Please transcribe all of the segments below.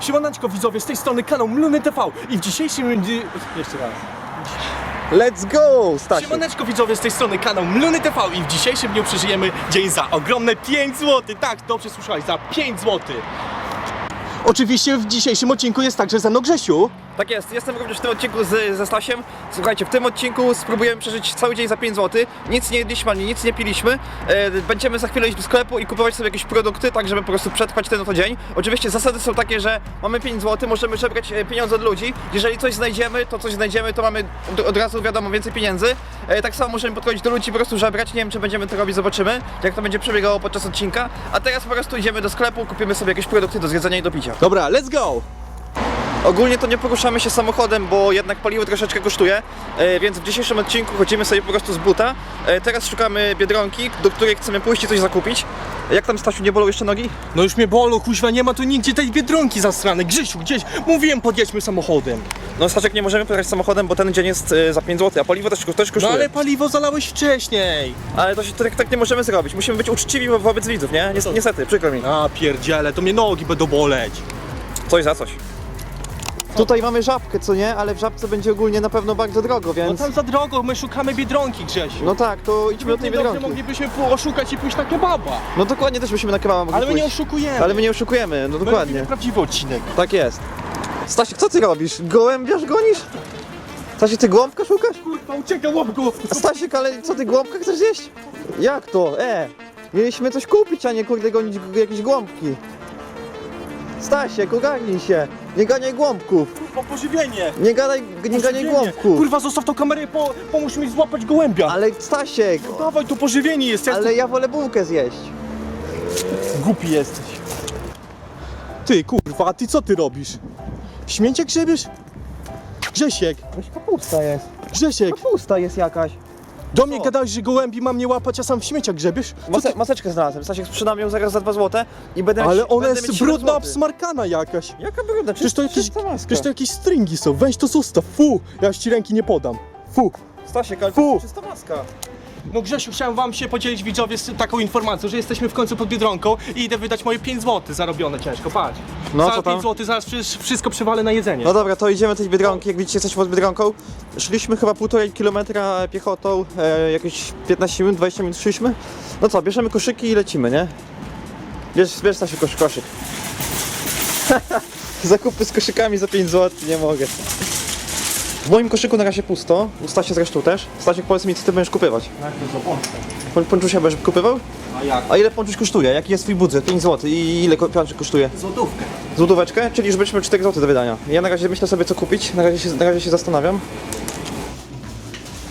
Siemaneczko widzowie, z tej strony kanał Mluny TV i w dzisiejszym... Jeszcze raz. Let's go, Stasiu! Siemaneczko widzowie, z tej strony kanał Mluny TV i w dzisiejszym dniu przeżyjemy dzień za ogromne 5 zł. Tak, dobrze słyszałeś, za 5 zł. Oczywiście w dzisiejszym odcinku jest także ze mną Grzesiu. Tak jest, jestem również w tym odcinku z, ze Stasiem. Słuchajcie, w tym odcinku spróbujemy przeżyć cały dzień za 5 zł. Nic nie jedliśmy ani nic nie piliśmy. E, będziemy za chwilę iść do sklepu i kupować sobie jakieś produkty, tak żeby po prostu przetrwać ten oto dzień. Oczywiście zasady są takie, że mamy 5 zł, możemy żebrać e, pieniądze od ludzi. Jeżeli coś znajdziemy, to coś znajdziemy, to mamy od, razu wiadomo więcej pieniędzy. E, tak samo możemy podchodzić do ludzi po prostu żebrać. Nie wiem, czy będziemy to robić, zobaczymy, jak to będzie przebiegało podczas odcinka. A teraz po prostu idziemy do sklepu, kupimy sobie jakieś produkty do zjedzenia i do picia. Dobra, let's go! Ogólnie to nie poruszamy się samochodem, bo jednak paliwo troszeczkę kosztuje, e, więc w dzisiejszym odcinku chodzimy sobie po prostu z buta. E, Teraz szukamy Biedronki, do której chcemy pójść i coś zakupić. Jak tam Stasiu, nie bolą jeszcze nogi? No już mnie bolo, kuźwa, nie ma tu nigdzie tej biedronki zastrane. Grzesiu, gdzieś, mówiłem podjedźmy samochodem. No Staszek, nie możemy pojechać samochodem, bo ten dzień jest e, za 5 zł, a paliwo też, też No kosztuje. ale paliwo zalałeś wcześniej. ale to się tak, tak nie możemy zrobić, musimy być uczciwi wo- wobec widzów, nie? Ni- Niestety, przykro mi. A pierdziele, to mnie nogi będą boleć. Coś za coś. Tutaj mamy żabkę, co nie? Ale w żabce będzie ogólnie na pewno bardzo drogo, No więc... tam za drogo, my szukamy biedronki, Grzesiu. No tak, to idźmy do tej Równie dobrze Biedronki. moglibyśmy po- oszukać i pójść na kebaba. No dokładnie też musimy na kebaba mogli Ale my nie pójść. oszukujemy. Ale my nie oszukujemy, no My dokładnie. robimy prawdziwy odcinek. Tak jest. Stasiek, co ty robisz? Gołębiarz gonisz? Stasiek, ty głąbka szukasz? Kurwa, uciekam łapku. Stasiek, ale co ty głąbka chcesz zjeść? Jak to? E! Mieliśmy coś kupić, a nie kurde gonić g- jakieś głąbki. Stasiek, ogarnij się! Nie ganiaj głąbków! Kurwa, pożywienie. Nie gadaj, nie ganiaj Pożywienie. głąbków! Kurwa, zostaw tą kamerę i po, pomóż mi złapać gołębia. Ale Stasiek! Dawaj, to pożywienie jest. Ja Ale ja wolę bułkę zjeść. Głupi jesteś. Ty, kurwa, a ty co ty robisz? Śmiecie grzebiesz? Grzesiek, Jakaś kapusta jest. Grzesiek, Kapusta jest jakaś. Do mnie gadałeś, że gołębi mam nie łapać, a sam w śmieciach grzebiesz? Co Mase, ty? maseczkę znalazłem. Stasiek sprzedam ją zaraz za 2 złote i będę mieć- Ale ona będę jest mieć 7 brudna, obsmarkana jakaś. Jaka brudna? Przecież to, jakieś, czysta maska. przecież to jakieś stringi są, weź to zostaw, fu! Ja ci ręki nie podam, fu! Stasiek, ale Fu. to jest czysta maska. No Grzesiu, chciałem wam się podzielić widzowie z taką informacją, że jesteśmy w końcu pod Biedronką i idę wydać moje 5 zł zarobione ciężko, patrz. No, Za co tam? 5 zł zaraz przecież wszystko przywalę na jedzenie. No dobra, to idziemy do tej Biedronki. Jak widzicie, jesteśmy pod Biedronką. Szliśmy chyba półtorej kilometra piechotą, e, jakieś 15 minut, 20 minut szliśmy. No co, bierzemy koszyki i lecimy, nie? Bierz, bierz Stasiu kosz, koszyk. Zakupy z koszykami za 5 zł, nie mogę. W moim koszyku na razie pusto, u Stasia zresztą też. Stasiek, powiedz mi, co ty będziesz kupywać? To za pączkę? Pon- Ponczusia będziesz kupywał? A jak? A ile ponczuś kosztuje? Jaki jest twój budżet? 5 zł. I ile ponczuś kosztuje? Złotówkę. Złotóweczkę, czyli już byliśmy 4 zł do wydania. Ja na razie myślę sobie co kupić, na razie się, na razie się zastanawiam.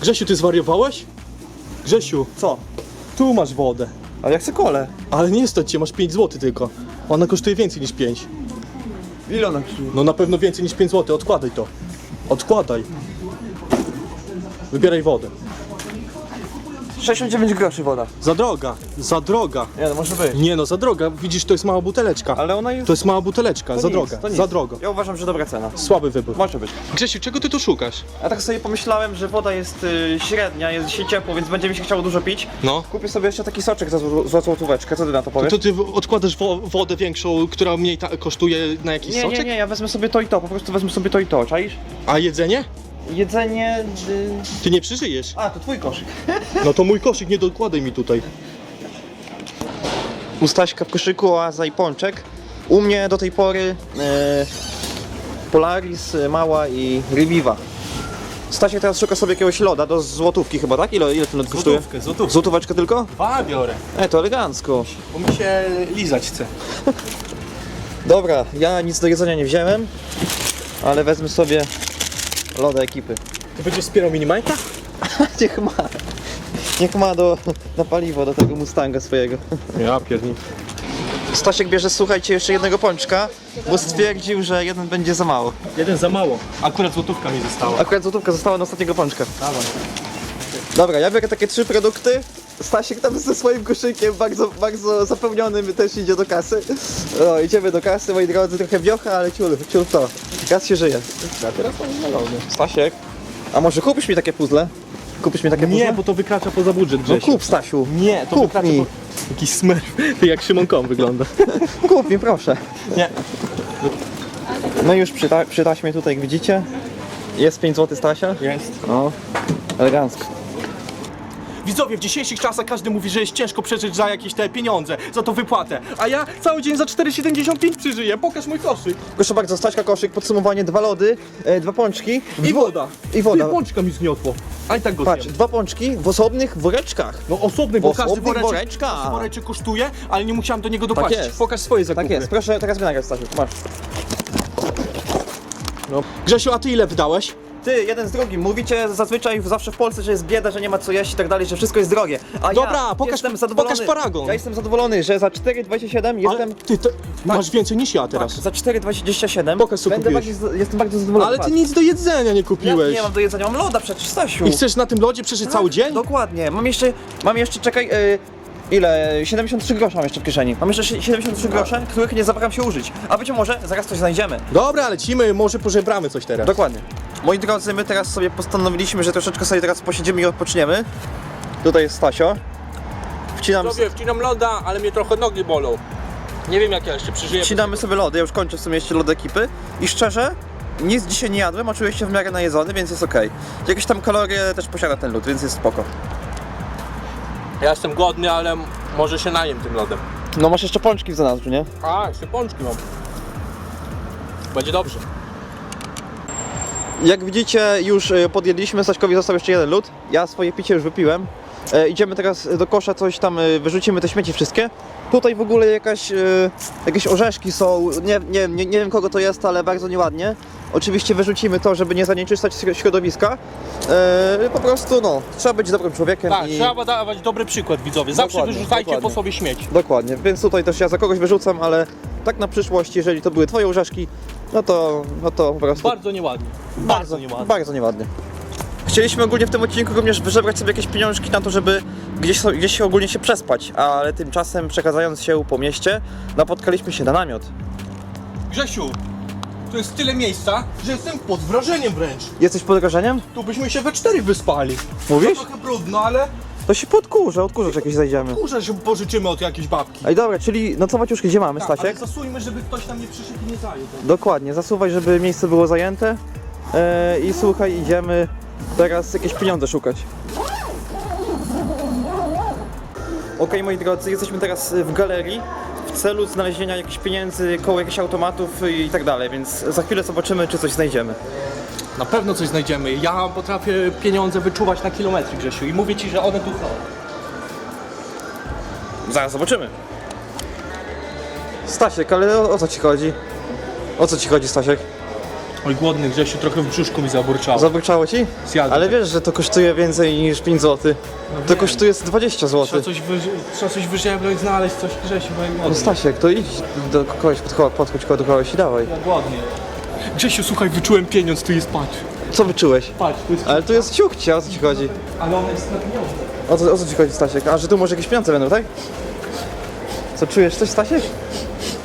Grzesiu, ty zwariowałeś? Grzesiu, Co? tu masz wodę. Ale ja chcę kole. Ale nie stać cię, masz 5 zł tylko. Ona kosztuje więcej niż 5. Ile ona kosztuje? No na pewno więcej niż 5 zł, odkładaj to. Odkładaj. Wybieraj wodę. 69 groszy woda. Za droga, za droga. Nie, no może być. Nie no, za droga. Widzisz, to jest mała buteleczka. Ale ona jest... To jest mała buteleczka, to za nic, droga, to nic. za drogo. Ja uważam, że dobra cena. Słaby wybór. Może być. Grzesiu, czego ty tu szukasz? A tak sobie pomyślałem, że woda jest y, średnia, jest dzisiaj ciepło, więc będzie mi się chciało dużo pić. No. Kupię sobie jeszcze taki soczek za zł- za złotóweczkę, co ty na to powiesz? To ty w- odkładasz wo wodę większą, która mniej ta kosztuje na jakiś Nie, soczek? nie, nie, ja wezmę sobie to i to, po prostu wezmę sobie to i to, czaisz? A jedzenie? Jedzenie... Y... Ty nie przeżyjesz. A, to twój koszyk. No to mój koszyk, nie dokładaj mi tutaj. U Staśka w koszyku oaza i pączek. U mnie do tej pory e, Polaris, e, Mała i Reviva. Stasiek teraz szuka sobie jakiegoś loda do złotówki chyba, tak? Ile, ile ten lód kosztuje? Złotówkę, złotówkę. Złotóweczkę tylko? Dwa biorę, E, to elegancko. bo mi się lizać chce. Dobra, ja nic do jedzenia nie wziąłem, ale wezmę sobie loda ekipy. Ty będziesz wspierał Minimajka? Niech ma. Niech ma do, na paliwo do tego Mustanga swojego. Ja pierdolę. Stasiek bierze, słuchajcie, jeszcze jednego pączka, bo stwierdził, że jeden będzie za mało. Jeden za mało. Akurat złotówka mi została. Akurat złotówka została na ostatniego pączka. Dawaj. Dobra, ja biorę takie trzy produkty. Stasiek tam ze swoim koszykiem, bardzo, bardzo zapełnionym, też idzie do kasy. No, idziemy do kasy, moi drodzy, trochę wiocha, ale ciul, ciul to. Gaz się żyje. Ja teraz mam. Stasiek, a może kupisz mi takie puzzle? Kupisz mi takie puzzle? Nie, bo to wykracza poza budżet, No Grzesiu. kup, Stasiu. Nie, to Kup wykracza mi. po... Jakiś smerf. Ty jak Szymon Kom wygląda. Kup mi, proszę. Nie. No i już przy, ta, przy taśmie tutaj, jak widzicie, jest 5 zł Stasia. Jest. O, elegancko. Widzowie, w dzisiejszych czasach każdy mówi, że jest ciężko przeżyć za jakieś te pieniądze, za to wypłatę. A ja cały dzień za 4,75 przeżyję. Pokaż mój koszyk. Proszę bardzo, Staśka koszyk, podsumowanie, dwa lody, e, dwa pączki. I woda. I woda. Ty, pączka mi zgniotło. A i tak go Patrz, zjem. dwa pączki w osobnych woreczkach. No osobny, bo każdy osobnych woreczek, woreczkach. każdy woreczek kosztuje, ale nie musiałem do niego dopłacić. jest. Pokaż swoje zakupy. Tak jest, proszę teraz wynagrać Stasiu, masz. No. Grzesiu, a ty ile wydałeś? Ty, jeden z drugim, mówicie zazwyczaj zawsze w Polsce, że jest bieda, że nie ma co jeść i tak dalej, że wszystko jest drogie. A Dobra, ja pokaż- jestem zadowolony. pokaż paragon. Ja jestem zadowolony, że za 4,27 jestem... Ale ty to, masz więcej niż ja teraz. Patrz, za 4,27 Pokaż, co będę kupiłeś. jestem bardzo zadowolony. Ale ty patrz. nic do jedzenia nie Ja kupiłeś. nie mam do jedzenia, mam loda przecież, Stasiu. I chcesz na tym lodzie przeżyć cały dzień? Dokładnie, mam jeszcze, mam jeszcze, czekaj, y, ile? 73 grosze mam jeszcze w kieszeni. Mam jeszcze 73 grosze, których nie zabrałem się użyć. A być może zaraz coś znajdziemy. Dobra, lecimy, może pożebramy coś teraz. Dokładnie. Moi drodzy, my teraz sobie postanowiliśmy, że troszeczkę sobie teraz posiedzimy i odpoczniemy. Tutaj jest Stasio. Wcinam, Sobie wcinam loda, ale mnie trochę nogi bolą. Nie wiem jak ja jeszcze przeżyję. wcinamy sobie lody, ja już kończę w sumie jeszcze lody ekipy. I szczerze, nic dzisiaj nie jadłem, a czuję się w miarę najedzony, więc jest okej. Jakieś tam kalorie też posiada ten lód, więc jest spoko. Ja jestem głodny, ale może się najem tym lodem. No masz jeszcze pączki w zanadrzu, nie? A, jeszcze pączki mam. Będzie dobrze. Jak widzicie, już e, podjedliśmy, Staśkowi został jeszcze jeden lód. Ja swoje picie już wypiłem. E, idziemy teraz do kosza, coś tam, e, wyrzucimy te śmieci wszystkie. Tutaj w ogóle jakaś, e, jakieś orzeszki są, nie, nie, nie, nie wiem kogo to jest, ale bardzo nieładnie. Oczywiście wyrzucimy to, żeby nie zanieczyszczać śro- środowiska. E, po prostu no, trzeba być dobrym człowiekiem Tak, i... trzeba dawać dobry przykład widzowie. Zawsze Dokładnie, wyrzucajcie dokładnie. po sobie śmieci. Dokładnie, więc tutaj też ja za kogoś wyrzucam, ale tak na przyszłość, jeżeli to były twoje orzeszki, no to, no to po prostu... Bardzo nieładnie. Bardzo nieładnie. Bardzo nieładnie. Chcieliśmy ogólnie w tym odcinku również wyżebrać sobie jakieś pieniążki na to, żeby gdzieś, so- gdzieś się ogólnie się przespać, ale tymczasem przekazając się po mieście, napotkaliśmy się na namiot. Grzesiu, tu jest tyle miejsca, że jestem pod wrażeniem wręcz. Jesteś pod wrażeniem? Tu byśmy się we cztery wyspali. Mówisz? Trochę brudno, ale To się podkurza, odkurzacz jakiś zajdziemy. kurze, że pożyczymy od jakiejś babki. Ej dobra, czyli nocować już gdzie mamy, Tak, ale Stasiek? zasujmy, żeby ktoś tam nie przyszedł i nie zajął. Dokładnie, zasuwaj, żeby miejsce było zajęte. E, I słuchaj, idziemy teraz jakieś pieniądze szukać. Okej, moi drodzy, jesteśmy teraz w galerii w celu znalezienia jakichś pieniędzy koło jakichś automatów i tak dalej, więc za chwilę zobaczymy, czy coś znajdziemy. Na pewno coś znajdziemy. Ja potrafię pieniądze wyczuwać na kilometry, Grzesiu, i mówię ci, że one tu są. Zaraz zobaczymy. Stasiek, ale o, o co ci chodzi? O co ci chodzi, Stasiek? Oj, głodny Grzesiu, trochę w brzuszku mi zaburczało. Zaburczało ci? Zjadłem. Ale wiesz, że to kosztuje więcej niż 5 zł. To wiem. kosztuje z 20 zł. Trzeba coś, wy... Trzeba coś wyżebrać, znaleźć coś, Grzesiu, bo ja No głodny. Stasiek, to idź do kogoś, podcho- podchodź koło do kogoś i dawaj. Ja głodny. Grzesiu, słuchaj, wyczułem pieniądz, tu jest, patrz. Co wyczułeś? Patrz, tu jest... Ale tu jest ciuchcia, o co ci chodzi? Ale on jest na pieniądze. O co, o co ci chodzi, Stasiek? A, że tu może jakieś pieniądze będą, tak? Co, czujesz coś, Stasiek?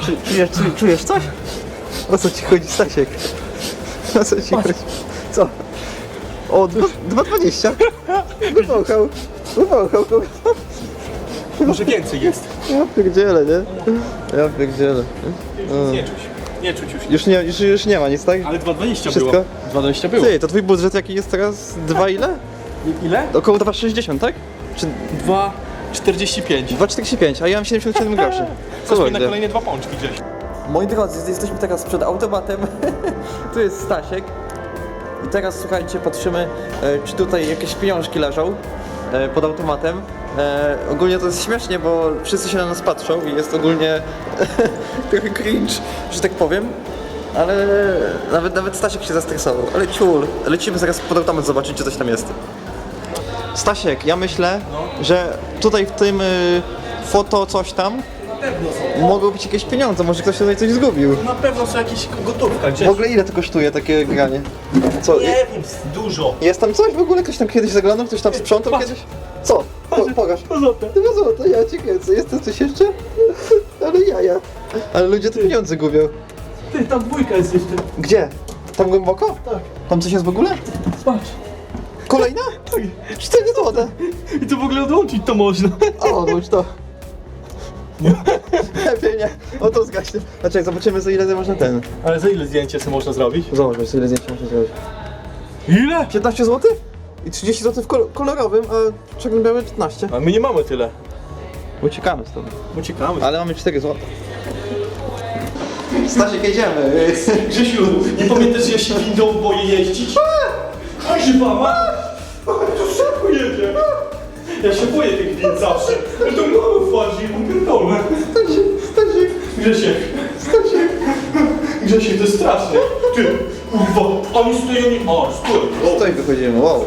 Czu, czujesz, czu, czujesz coś? O co ci chodzi, Stasiek? O co ci chodzi? Co? O, dwa- 2,20. Wypąchał. Wypąchał. Może więcej jest. Ja pierdzielę, nie? Ja pierdzielę. Nie czuć. Nie czuć już. Już nie, już, już nie ma nic, tak? Ale 2,20 Wszystko? było. 2,20 było. Ty, to twój budżet jaki jest teraz? Dwa ile? Ile? Około 2,60, tak? Czy 2,45. 2,45, a ja mam 77 groszy. Co Coś mi na kolejne dwa pączki gdzieś. Moi drodzy, jesteśmy teraz przed automatem. tu jest Stasiek. I teraz słuchajcie, patrzymy, e, czy tutaj jakieś pieniążki leżą e, pod automatem. E, ogólnie to jest śmiesznie, bo wszyscy się na nas patrzą i jest ogólnie trochę cringe, że tak powiem. Ale nawet, nawet Stasiek się zastresował. Ale ciul, lecimy zaraz pod automat zobaczyć, czy coś tam jest. Stasiek, ja myślę, że tutaj w tym y, foto coś tam mogą być jakieś pieniądze, może ktoś tutaj coś zgubił. Na pewno są jakieś gotówka gdzieś. W ogóle ile to kosztuje takie granie? Co? Nie wiem, dużo. Jest tam coś w ogóle? Ktoś tam kiedyś zaglądał? Ktoś tam sprzątał Patrz. kiedyś? Co? Po, pokaż. Złote. Dwa złote, ja cię kręcę. Jest tam coś jeszcze? Ale jaja. Ale ludzie tu pieniądze gubią. Ty, tam dwójka jest jeszcze. Gdzie? Tam głęboko? Tak. Tam coś jest w ogóle? Patrz. Kolejna? Tak. Cztery złote. I to w ogóle odłączyć to można. O, odłóż to. nie. O to zgaśnie. Znaczy, zobaczymy za ile można ten. Ale za ile zdjęcie sobie można zrobić? Zobacz, za ile zdjęć można zrobić. Ile? 15 zł? I 30 zł w kol- kolorowym, a czarno-białe 15. A my nie mamy tyle. Uciekamy stąd. Uciekamy. Ale mamy 4 zł. Stasiek, jedziemy. Grzesiu, nie pamiętasz, że ja się windą boję jeździć? Kurwa, ma! To szybko jedzie. Ja się boję tych wind zawsze. Ja to mało wchodzi, upierdolę. Stasiek, Stasiek. Grzesiek, Stasiek. Grzesiek, to jest straszne. Ty, kurwa, oni stoją... O, stój. Stoi, wychodzimy, wow.